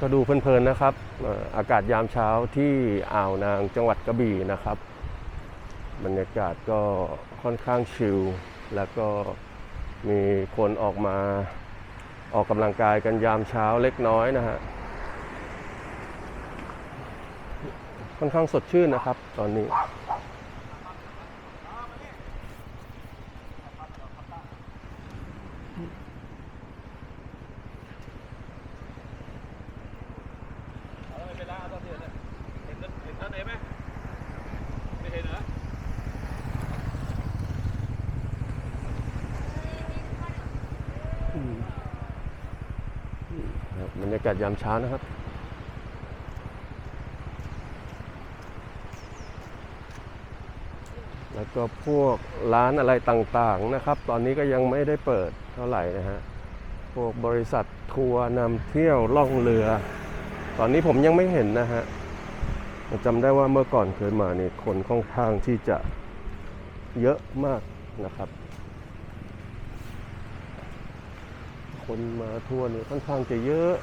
ก็ดูเพลินๆนะครับเอ่ออากาศยามเช้าที่อ่าวนางจังหวัดกระบี่นะครับ บรรยากาศก็ค่อนข้างชิล แล้วก็มีคนออกมาออกกำลังกายกันยามเช้าเล็กน้อยนะฮะ ค่อนข้างสดชื่นนะครับตอนนี้ เอาแล้วไม่เป็นไรเอาตอนที่เห็นเลยเห็นเห็นท่านเองไหมไม่เห็นเหรอ ครับบรรยากาศยามเช้านะครับ แล้วก็พวกร้านอะไรต่างๆนะครับ ตอนนี้ก็ยังไม่ได้เปิดเท่าไหร่นะฮะ พวกบริษัททัวร์นำเที่ยวล่องเรือ ตอนนี้ผมยังไม่เห็นนะฮะจำได้ว่าเมื่อก่อนเคยมาเนี่ยคนค่อนข้างที่จะเยอะมากนะครับ คนมาทัวร์นี่ยค่อนข้างจะเยอะ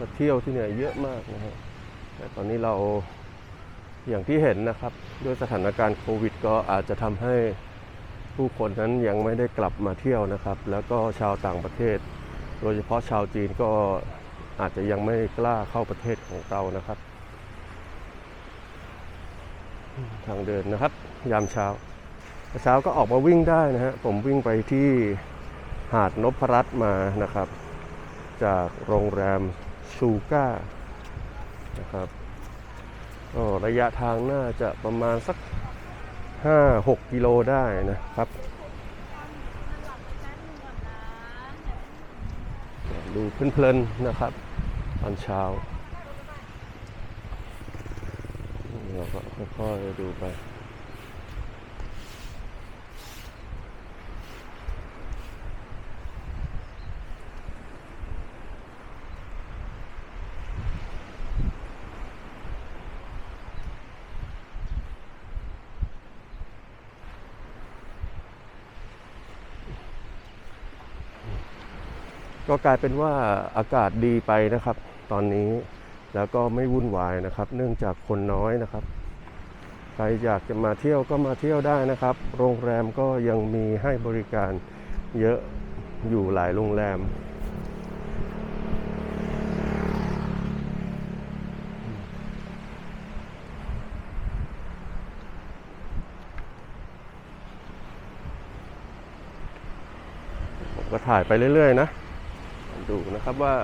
มาเที่ยวที่เนี่ยเยอะมากนะฮะแต่ตอนนี้เราอย่างที่เห็นนะครับด้วยสถานการณ์โควิด ก็อาจจะทำให้ผู้คนนั้นยังไม่ได้กลับมาเที่ยวนะครับ แล้วก็ชาวต่างประเทศ โดยเฉพาะชาวจีนก็อาจจะยังไม่กล้าเข้าประเทศของเรานะครับ ทางเดินนะครับ ยามเช้าเช้าก็ออกมาวิ่งได้นะฮะผมวิ่งไปที่หาดนพรัตน์มานะครับ จากโรงแรม ชูก้านะครับก็ระยะทางน่าจะประมาณสัก 5-6 กิโลได้นะครับ ดูเพลินๆนะครับตอนเช้าเราก็ค่อยๆดูไป ก็กลายเป็นว่าอากาศดีไปนะครับ ตอนนี้แล้วก็ไม่วุ่นวายนะครับ เนื่องจากคนน้อยนะครับ ใครอยากจะมาเที่ยวก็มาเที่ยวได้นะครับ โรงแรมก็ยังมีให้บริการเยอะอยู่หลายโรงแรมผมก็ถ่ายไปเรื่อย ๆ นะ ดูนะครับว่า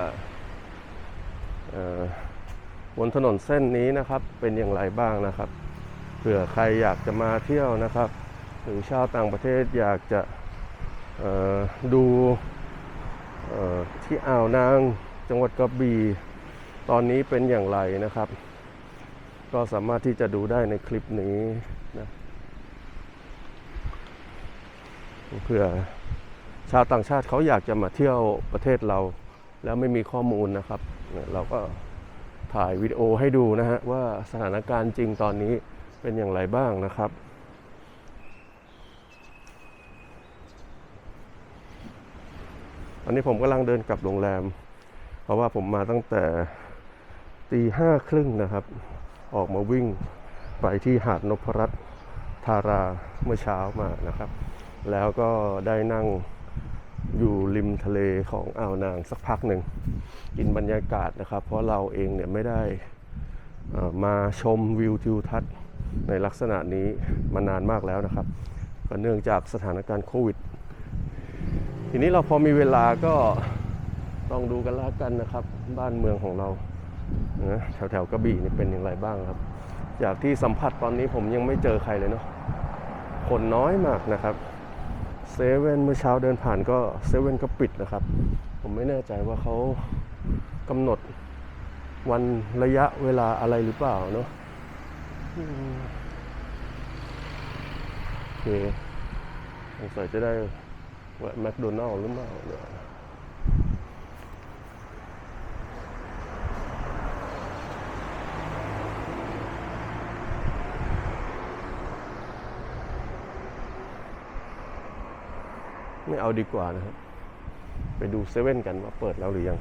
บนถนนเส้นนี้นะครับเป็นอย่างไรบ้างนะครับเผื่อใครอยากจะมาเที่ยวนะครับ หรือชาวต่างประเทศอยากจะดูที่อ่าวนางจังหวัดกระบี่ตอนนี้เป็นอย่างไรนะครับ ก็สามารถที่จะดูได้ในคลิปนี้นะเผื่อ ชาวต่างชาติเขาอยากจะมาเที่ยวประเทศเรา แล้วไม่มีข้อมูลนะครับ เราก็ถ่ายวิดีโอให้ดูนะฮะว่าสถานการณ์จริงตอนนี้เป็นอย่างไรบ้างนะครับ อันนี้ผมกำลังเดินกลับโรงแรม เพราะว่าผมมาตั้งแต่ตีห้าครึ่งนะครับ ออกมาวิ่งไปที่หาดนพรัตน์ธาราเมื่อเช้ามานะครับ แล้วก็ได้นั่ง อยู่ริมทะเลของอ่าวนางสักพักหนึ่ง กินบรรยากาศนะครับ เพราะเราเองเนี่ยไม่ได้มาชมวิวทิวทัศน์ในลักษณะนี้มานานมากแล้วนะครับก็เนื่องจากสถานการณ์โควิด ทีนี้เราพอมีเวลาก็ต้องดูกันล้วกันนะครับ บ้านเมืองของเรานะแถวแถวๆกระบี่นี่เป็นอย่างไรบ้างครับ จากที่สัมผัสตอนนี้ผมยังไม่เจอใครเลยเนาะคนน้อยมากนะครับ เซเว่นเมื่อเช้าเดินผ่านก็เซเว่นก็ปิดนะครับ ผมไม่แน่ใจว่าเขากำหนดวันระยะเวลาอะไรหรือเปล่าเนาะโอเคสงสัยจะได้แวะแมคโดนัลล์หรือเปล่าเนี่ย ไม่เอาดีกว่านะครับ ไปดูเซเว่นกันว่าเปิดแล้วหรือยัง